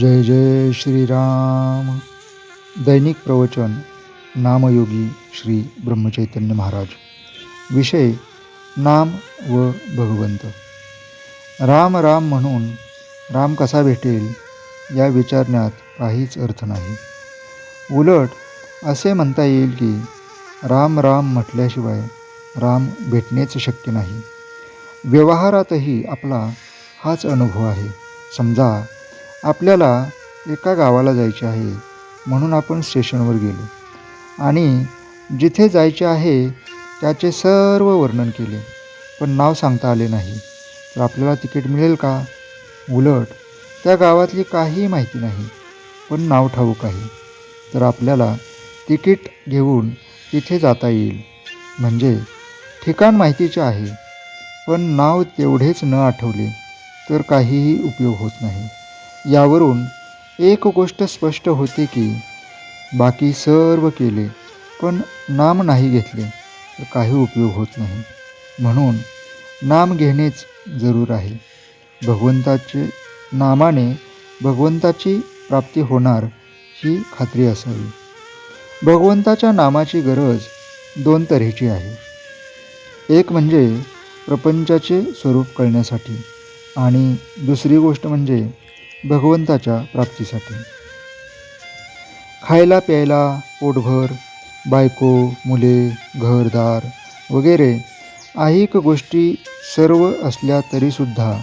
जय जय श्रीराम. दैनिक प्रवचन नामयोगी श्री ब्रह्मचैतन्य महाराज. विषय नाम व भगवंत. राम राम म्हणून राम कसा भेटेल या विचारण्यात काहीच अर्थ नाही. उलट असे म्हणता येईल की राम राम म्हटल्याशिवाय राम भेटणेच शक्य नाही. व्यवहारातही आपला हाच अनुभव आहे. समजा आपल्याला एका गावाला जायचे आहे म्हणून आपण स्टेशनवर गेलो. आणि जिथे जायचे आहे त्याचे सर्व वर्णन केले. पण नाव सांगता आले नाही. तर आपल्याला तिकीट मिळेल का? उलट त्या गावातली काहीही माहिती नाही पण नाव ठाऊक आहे. तर आपल्याला तिकीट घेऊन तिथे जाता येईल. म्हणजे ठिकाण माहितीचे आहे पण नाव तेवढेच न आठवले तर काहीही उपयोग होत नाही. यावरून एक गोष्ट स्पष्ट होते की बाकी सर्व केले पण नाम नाही घेतले तर काही उपयोग होत नाही. म्हणून नाम घेणेच जरूर आहे. भगवंताचे नामाने भगवंताची प्राप्ती होणार ही खात्री असावी. भगवंताच्या नामाची गरज दोन तऱ्हेची आहे. एक म्हणजे प्रपंचाचे स्वरूप कळण्यासाठी आणि दुसरी गोष्ट म्हणजे भगवंताच्या प्राप्तीसाठी. खायला प्यायला पोटभर बायको मुले घरदार वगैरे ऐहिक गोष्टी सर्व असल्या तरीसुद्धा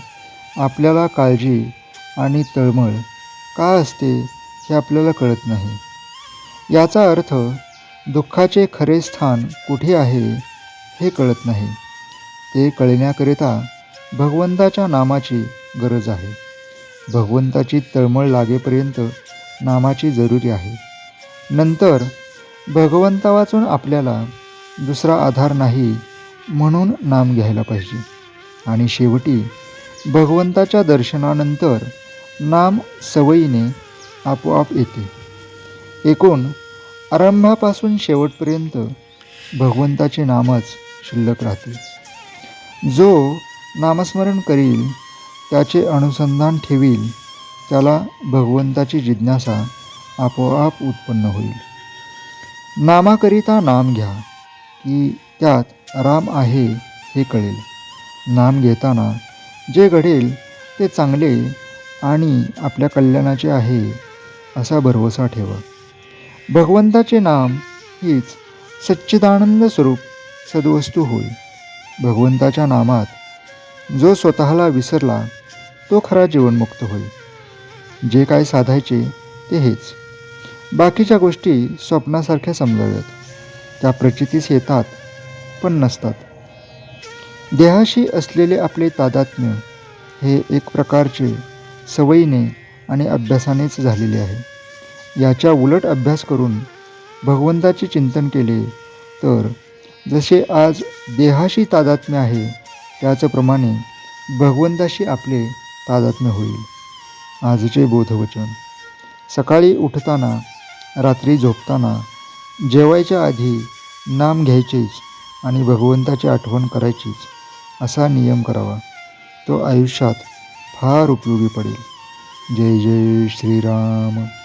आपल्याला काळजी आणि तळमळ का असते हे आपल्याला कळत नाही. याचा अर्थ दुःखाचे खरे स्थान कुठे आहे हे कळत नाही. ते कळण्याकरिता भगवंताच्या नामाची गरज आहे. भगवंताची तळमळ लागेपर्यंत नामाची जरुरी आहे. नंतर भगवंता वाचून आपल्याला दुसरा आधार नाही म्हणून नाम घ्यायला पाहिजे. आणि शेवटी भगवंताच्या दर्शनानंतर नाम सवयीने आपोआप येते. एकूण आरंभापासून शेवटपर्यंत भगवंताचे नामच शिल्लक राहते. जो नामस्मरण करील त्याचे अनुसंधान ठेवील. त्याला भगवंताची जिज्ञासा आपोआप उत्पन्न होईल. नामाकरिता नाम घ्या की त्यात राम आहे हे कळेल. नाम घेताना जे घडेल ते चांगले आणि आपल्या कल्याणाचे आहे असा भरवसा ठेवा. भगवंताचे नाम हीच सच्चिदानंद स्वरूप सद्वस्तू होय. भगवंताच्या नामात जो स्वतःला विसरला तो खरा जीवनमुक्त होईल. जे काय साधायचे ते हेच. बाकीच्या गोष्टी स्वप्नासारख्या समजाव्यात. त्या प्रचितीस येतात पण नसतात. देहाशी असलेले आपले तादात्म्य हे एक प्रकारचे सवयीने आणि अभ्यासानेच झालेले आहे. याच्या उलट अभ्यास करून भगवंताचे चिंतन केले तर जसे आज देहाशी तादात्म्य आहे त्याचप्रमाणे भगवंताशी आपले तादात्म्य होईल आजचे बोधवचन. सकाळी उठताना रात्री झोपताना जेवायच्या आधी नाम घ्यायचेच आणि भगवंताची आठवण करायचीच असा नियम करावा. तो आयुष्यात फार उपयोगी पडेल. जय जय श्रीराम.